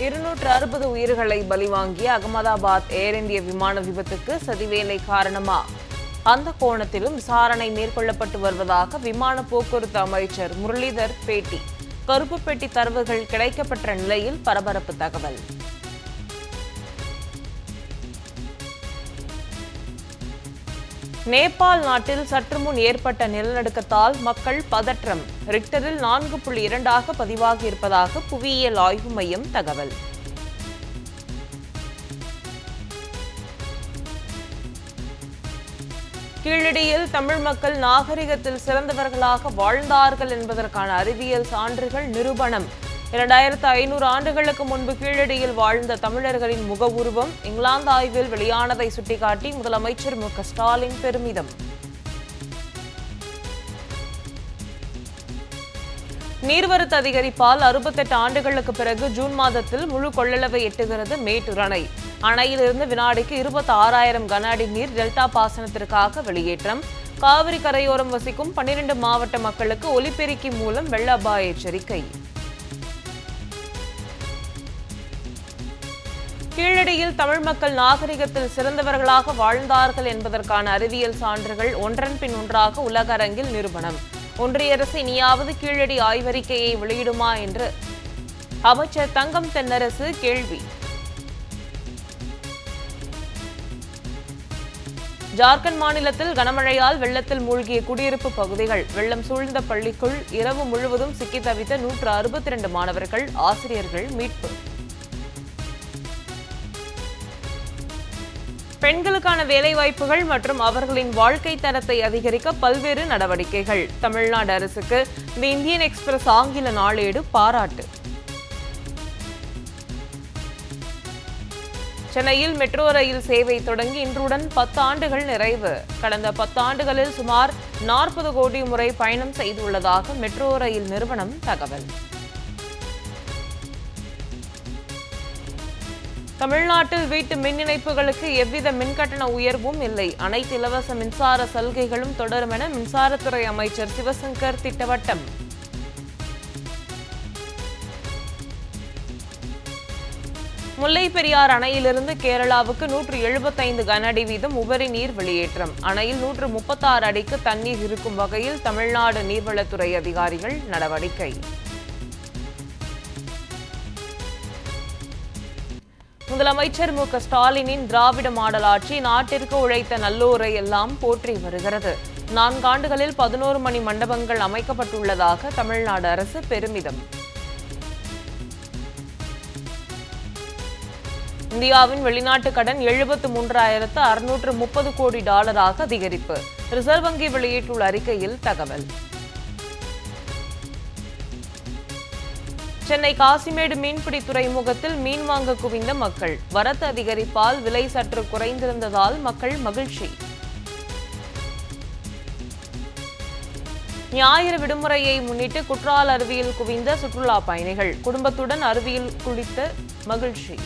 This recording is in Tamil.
இருநூற்று அறுபது உயிர்களை பலிவாங்கிய அகமதாபாத் ஏர் இந்திய விமான விபத்துக்கு சதிவேலை காரணமா? அந்த கோணத்திலும் விசாரணை மேற்கொள்ளப்பட்டு வருவதாக விமான போக்குவரத்து அமைச்சர் முரளிதர் பேட்டி. கருப்பு பெட்டி தரவுகள் கிடைக்கப்பெற்ற நிலையில் பரபரப்பு தகவல். நேபாள் நாட்டில் சற்று முன் ஏற்பட்ட நிலநடுக்கத்தால் மக்கள் பதற்றம். ரிக்டரில் நான்கு புள்ளி இரண்டாக பதிவாகி இருப்பதாக புவியியல் ஆய்வு மையம் தகவல். கீழடியில் தமிழ் மக்கள் நாகரிகத்தில் சிறந்தவர்களாக வாழ்ந்தார்கள் என்பதற்கான அறிவியல் சான்றுகள் நிரூபணம். இரண்டாயிரத்து ஐநூறு ஆண்டுகளுக்கு முன்பு கீழடியில் வாழ்ந்த தமிழர்களின் முக உருவம் இங்கிலாந்து ஆய்வில் வெளியானதை சுட்டிக்காட்டி முதலமைச்சர் மு ஸ்டாலின் பெருமிதம். நீர்வரத்து அதிகரிப்பால் அறுபத்தெட்டு ஆண்டுகளுக்கு பிறகு ஜூன் மாதத்தில் முழு கொள்ளளவை எட்டுகிறது மேட்டூர் அணை. அணையிலிருந்து வினாடிக்கு இருபத்தி ஆறாயிரம் கன அடி நீர் டெல்டா பாசனத்திற்காக வெளியேற்றம். காவிரி கரையோரம் வசிக்கும் பன்னிரண்டு மாவட்ட மக்களுக்கு ஒலிபெருக்கி மூலம் வெள்ள அபாய எச்சரிக்கை. கீழடியில் தமிழ் மக்கள் நாகரிகத்தில் சிறந்தவர்களாக வாழ்ந்தார்கள் என்பதற்கான அறிவியல் சான்றுகள் ஒன்றன் பின் ஒன்றாக உலக அரங்கில் நிரூபணம். ஒன்றிய அரசு இனியாவது கீழடி ஆய்வறிக்கையை வெளியிடுமா என்று அமைச்சர் தங்கம் தென்னரசு கேள்வி. ஜார்க்கண்ட் மாநிலத்தில் கனமழையால் வெள்ளத்தில் மூழ்கிய குடியிருப்பு பகுதிகள் வெள்ளம் சூழ்ந்த பள்ளிக்குள் இரவு முழுவதும் சிக்கி தவித்த நூற்று அறுபத்தி இரண்டு மாணவர்கள் ஆசிரியர்கள் மீட்பு. பெண்களுக்கான வேலைவாய்ப்புகள் மற்றும் அவர்களின் வாழ்க்கை தரத்தை அதிகரிக்க பல்வேறு நடவடிக்கைகள். தமிழ்நாடு அரசுக்கு தி இந்தியன் எக்ஸ்பிரஸ் ஆங்கில நாளேடு பாராட்டு. சென்னையில் மெட்ரோ ரயில் சேவை தொடங்கி இன்றுடன் பத்து ஆண்டுகள் நிறைவு. கடந்த பத்து ஆண்டுகளில் சுமார் நாற்பது கோடி முறை பயணம் செய்துள்ளதாக மெட்ரோ ரயில் நிறுவனம் தகவல். தமிழ்நாட்டில் வீட்டு மின் இணைப்புகளுக்கு எவ்வித மின்கட்டண உயர்வும் இல்லை. அனைத்து இலவச மின்சார சலுகைகளும் தொடரும் என மின்சாரத்துறை அமைச்சர் சிவசங்கர் திட்டவட்டம். முல்லை பெரியார் அணையிலிருந்து கேரளாவுக்கு நூற்று எழுபத்தைந்து கனஅடி வீதம் உபரி நீர் வெளியேற்றம். அணையில் நூற்று முப்பத்தாறு அடிக்கு தண்ணீர் இருக்கும் வகையில் தமிழ்நாடு நீர்வளத்துறை அதிகாரிகள் நடவடிக்கை. முதலமைச்சர் மு ஸ்டாலினின் திராவிட மாடல் ஆட்சி நாட்டிற்கு உழைத்த நல்லோரை எல்லாம் போற்றி வருகிறது. நான்காண்டுகளில் பதினோரு மணி மண்டபங்கள் அமைக்கப்பட்டுள்ளதாக தமிழ்நாடு அரசு பெருமிதம். இந்தியாவின் வெளிநாட்டு கடன் எழுபத்து மூன்றாயிரத்து அறுநூற்று முப்பது கோடி டாலராக அதிகரிப்பு. ரிசர்வ் வங்கி வெளியிட்டுள்ள அறிக்கையில் தகவல். சென்னை காசிமேடு மீன்பிடி துறைமுகத்தில் மீன் வாங்க குவிந்த மக்கள். வரத்து அதிகரிப்பால் விலை சற்று குறைந்திருந்ததால் மக்கள் மகிழ்ச்சி. ஞாயிறு விடுமுறையை முன்னிட்டு குற்றால அருவியில் குவிந்த சுற்றுலா பயணிகள். குடும்பத்துடன் அருவியில் குளித்த மகிழ்ச்சி.